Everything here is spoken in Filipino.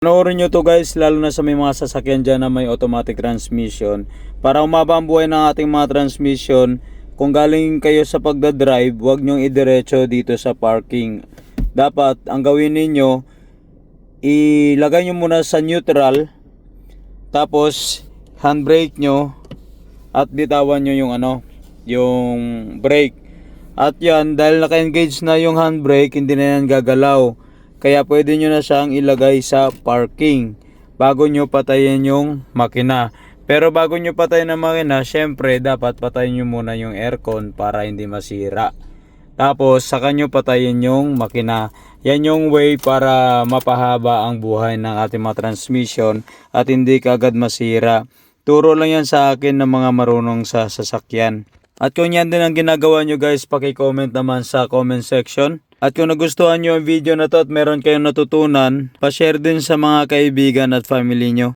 Panoorin nyo to guys, lalo na sa may mga sasakyan dyan na may automatic transmission. Para umaba ang buhay ng ating mga transmission, kung galing kayo sa pagdadrive, huwag nyong idiretso dito sa parking. Dapat, ang gawin ninyo, ilagay nyo muna sa neutral, tapos handbrake nyo, at bitawan nyo yung ano, yung brake. At yan, dahil naka-engage na yung handbrake, hindi na yan gagalaw. Kaya pwede nyo na siyang ilagay sa parking bago nyo patayin yung makina. Pero bago nyo patayin ang makina, syempre dapat patayin nyo muna yung aircon para hindi masira. Tapos saka nyo patayin yung makina. Yan yung way para mapahaba ang buhay ng ating mga transmission at hindi kagad masira. Turo lang yan sa akin ng mga marunong sa sasakyan. At kung yan din ang ginagawa nyo guys, paki-comment naman sa comment section. At kung nagustuhan nyo ang video na to at meron kayong natutunan, pa-share din sa mga kaibigan at family nyo.